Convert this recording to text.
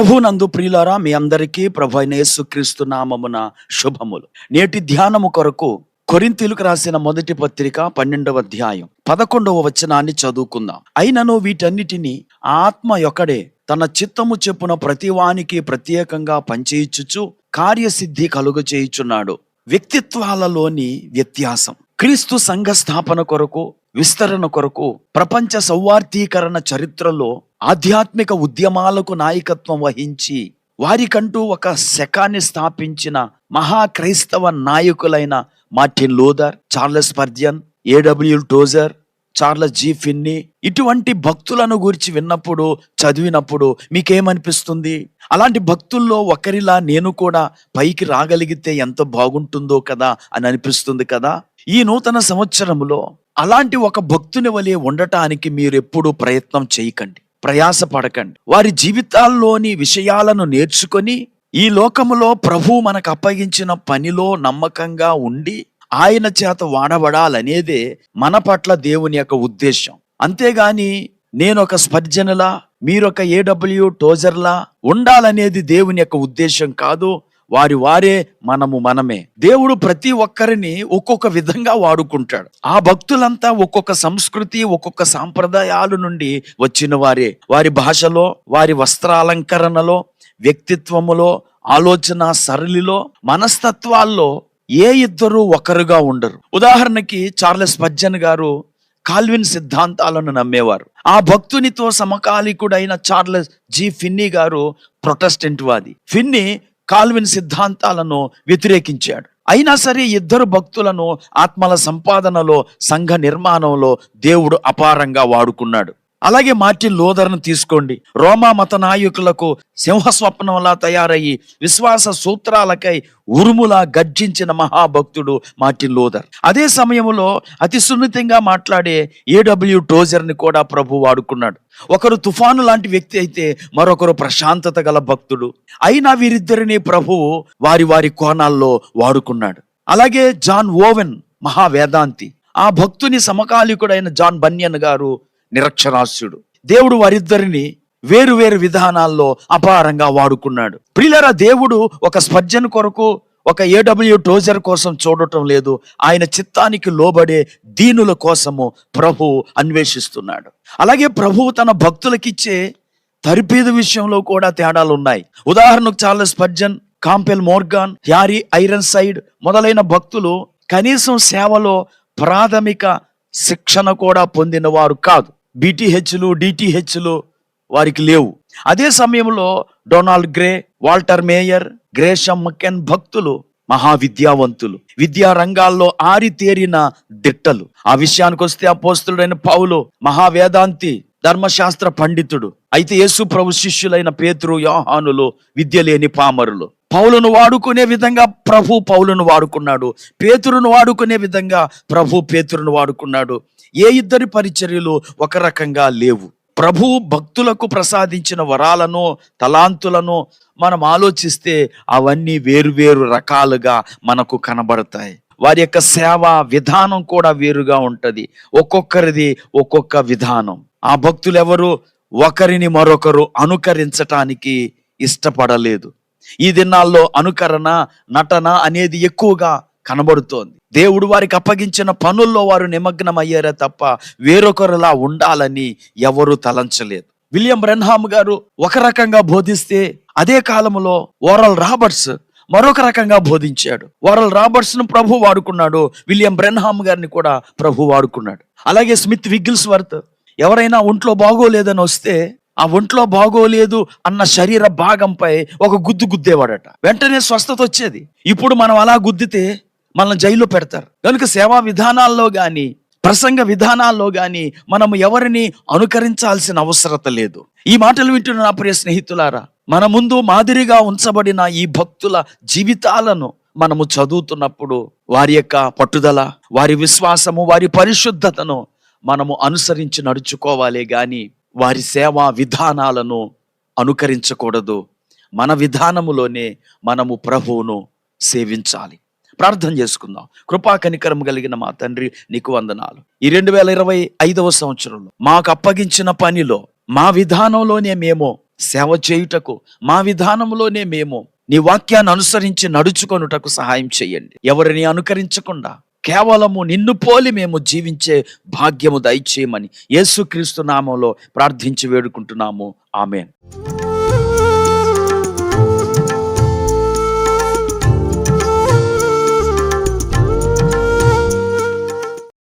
ప్రభునందు ప్రియులారా మీ అందరికీ ప్రభు అయిన యేసుక్రీస్తు నామమున శుభములు. నేటి ధ్యానము కొరకు కొరింతీలకు రాసిన మొదటి పత్రిక పన్నెండవ అధ్యాయం పదకొండవ వచనాన్ని చదువుకుందాం. అయినను వీటన్నిటిని ఆత్మ యొక్కడే తన చిత్తము చెప్పున ప్రతివానికి ప్రత్యేకంగా పంచేయిచుచు కార్యసిద్ధి కలుగు చేయుచున్నాడు. వ్యక్తిత్వాలలోని వ్యత్యాసం క్రీస్తు సంఘ స్థాపన కొరకు విస్తరణ కొరకు ప్రపంచ సౌవార్థీకరణ చరిత్రలో ఆధ్యాత్మిక ఉద్యమాలకు నాయకత్వం వహించి వారికంటూ ఒక శకాన్ని స్థాపించిన మహా క్రైస్తవ నాయకులైన Martin Luther Charles Spurgeon AW Tozer Charles G Finney ఇటువంటి భక్తులను గురించి విన్నప్పుడు చదివినప్పుడు మీకేమనిపిస్తుంది? అలాంటి భక్తుల్లో ఒకరిలా నేను కూడా పైకి రాగలిగితే ఎంత బాగుంటుందో కదా అని అనిపిస్తుంది కదా? ఈ నూతన సంవత్సరంలో అలాంటి ఒక భక్తుని వలె ఉండటానికి మీరు ఎప్పుడూ ప్రయత్నం చేయకండి. ప్రయాసపడకండి. వారి జీవితాల్లోని విషయాలను నేర్చుకొని ఈ లోకములో ప్రభు మనకు అప్పగించిన పనిలో నమ్మకంగా ఉండి ఆయన చేత వాడబడాలనేదే మన పట్ల దేవుని యొక్క ఉద్దేశం. అంతేగాని నేను ఒక స్పర్జనలా మీరొక ఏడబ్ల్యూ టోజర్లా ఉండాలనేది దేవుని యొక్క ఉద్దేశం కాదు. వారి వారే మనము మనమే. దేవుడు ప్రతి ఒక్కరిని ఒక్కొక్క విధంగా వాడుకుంటాడు. ఆ భక్తులంతా ఒక్కొక్క సంస్కృతి ఒక్కొక్క సాంప్రదాయాల నుండి వచ్చిన వారే. వారి భాషలో వారి వస్త్రాలంకరణలో వ్యక్తిత్వములో ఆలోచన సరళిలో మనస్తత్వాల్లో ఏ ఇద్దరు ఒకరుగా ఉండరు. ఉదాహరణకి చార్లెస్ పజ్జన్ గారు కాల్విన్ సిద్ధాంతాలను నమ్మేవారు. ఆ భక్తునితో సమకాలీకుడైన చార్లెస్ జి ఫిన్నీ గారు ప్రొటెస్టెంట్ వాది. ఫిన్నీ కాల్విన్ సిద్ధాంతాలను వ్యతిరేకించాడు. అయినా సరే ఇద్దరు భక్తులను ఆత్మల సంపాదనలో సంఘ నిర్మాణంలో దేవుడు అపారంగా వాడుకున్నాడు. అలాగే మార్టిన్ లోదర్ను తీసుకోండి. రోమా మత నాయకులకు సింహస్వప్నంలా తయారయ్యి విశ్వాస సూత్రాలకై ఉరుములా గర్జించిన మహాభక్తుడు మార్టిన్ లోదర్. అదే సమయంలో అతి సున్నితంగా మాట్లాడే ఏడబ్ల్యూ టోజర్ని కూడా ప్రభు వాడుకున్నాడు. ఒకరు తుఫాను లాంటి వ్యక్తి అయితే మరొకరు ప్రశాంతత గల భక్తుడు. అయినా వీరిద్దరిని ప్రభువు వారి వారి కోణాల్లో వాడుకున్నాడు. అలాగే జాన్ ఓవెన్ మహావేదాంతి. ఆ భక్తుని సమకాలీకుడైన జాన్ బన్యన్ గారు నిరక్షరాస్యుడు. దేవుడు వారిద్దరిని వేరు వేరు విధానాల్లో అపారంగా వాడుకున్నాడు. ప్రియులరా దేవుడు ఒక స్పర్జన్ కొరకు ఒక ఏడబ్ల్యూ టోజర్ కోసం చూడటం లేదు. ఆయన చిత్తానికి లోబడే దీనుల కోసము ప్రభు అన్వేషిస్తున్నాడు. అలాగే ప్రభువు తన భక్తులకిచ్చే తరిపేదు విషయంలో కూడా తేడాలు ఉన్నాయి ఉదాహరణకు Charles Spurgeon Campbell Morgan Harry Ironside మొదలైన భక్తులు కనీసం సేవలో ప్రాథమిక శిక్షణ కూడా పొందిన వారు కాదు. బీటీహెచ్లు డిటిహెచ్లు వారికి లేవు. అదే సమయంలో Donald Grey Walter Meyer Gresham Machen భక్తులు మహావిద్యావంతులు. విద్యా రంగాల్లో ఆరితేరిన దిట్టలు. ఆ విషయానికి వస్తే అపోస్తుడైన పౌలు మహావేదాంతి ధర్మశాస్త్ర పండితుడు. అయితే యేసు ప్రభు శిష్యులైన పేతురు యోహానులు విద్య లేని పామరులు. పౌలను వాడుకునే విధంగా ప్రభు పౌలను వాడుకున్నాడు. పేతురును వాడుకునే విధంగా ప్రభు పేతురును వాడుకున్నాడు. ఏ ఇద్దరి పరిచర్యలు ఒక రకంగా లేవు. ప్రభు భక్తులకు ప్రసాదించిన వరాలను తలాంతులను మనం ఆలోచిస్తే అవన్నీ వేరువేరు రకాలుగా మనకు కనబడతాయి. వారి యొక్క సేవ విధానం కూడా వేరుగా ఉంటుంది. ఒక్కొక్కరిది ఒక్కొక్క విధానం. ఆ భక్తులు ఎవరు ఒకరిని మరొకరు అనుకరించటానికి ఇష్టపడలేదు. ఈ దినాల్లో అనుకరణ నటన అనేది ఎక్కువగా కనబడుతోంది. దేవుడు వారికి అప్పగించిన పనుల్లో వారు నిమగ్నం అయ్యారే తప్ప వేరొకరులా ఉండాలని ఎవరు తలంచలేదు. విలియం బ్రెన్హామ్ గారు ఒక రకంగా బోధిస్తే అదే కాలంలో ఓరల్ రాబర్ట్స్ మరొక రకంగా బోధించాడు. ఓరల్ రాబర్ట్స్ను ప్రభు వాడుకున్నాడు విలియం బ్రెన్హామ్ గారిని కూడా ప్రభు వాడుకున్నాడు. అలాగే స్మిత్ విగిల్స్ వర్త్ ఎవరైనా ఒంట్లో బాగోలేదని వస్తే ఆ ఒంట్లో బాగోలేదు అన్న శరీర భాగంపై ఒక గుద్దు గుద్దేవాడట. వెంటనే స్వస్థత వచ్చేది. ఇప్పుడు మనం అలా గుద్దితే మనల్ని జైల్లో పెడతారు. కనుక సేవా విధానాల్లో కానీ ప్రసంగ విధానాల్లో కానీ మనం ఎవరిని అనుకరించాల్సిన అవసరత లేదు. ఈ మాటలు వింటున్న నా ప్రియ స్నేహితులారా మన ముందు మాదిరిగా ఉంచబడిన ఈ భక్తుల జీవితాలను మనము చదువుతున్నప్పుడు వారి యొక్క పట్టుదల వారి విశ్వాసము వారి పరిశుద్ధతను మనము అనుసరించి నడుచుకోవాలి కానీ వారి సేవా విధానాలను అనుకరించకూడదు. మన విధానములోనే మనము ప్రభువును సేవించాలి. ప్రార్థన చేసుకుందాం. కృపా కనికరం కలిగిన మా తండ్రి నీకు వందనాలు. ఈ రెండు వేల ఇరవై ఐదవ సంవత్సరంలో మాకు అప్పగించిన పనిలో మా విధానంలోనే మేము సేవ చేయుటకు మా విధానంలోనే మేము నీ వాక్యాన్ని అనుసరించి నడుచుకొనుటకు సహాయం చేయండి. ఎవరిని అనుకరించకుండా కేవలము నిన్ను పోలి మేము జీవించే భాగ్యము దయచేయమని యేసుక్రీస్తు నామంలో ప్రార్థించి వేడుకుంటున్నాము. ఆమె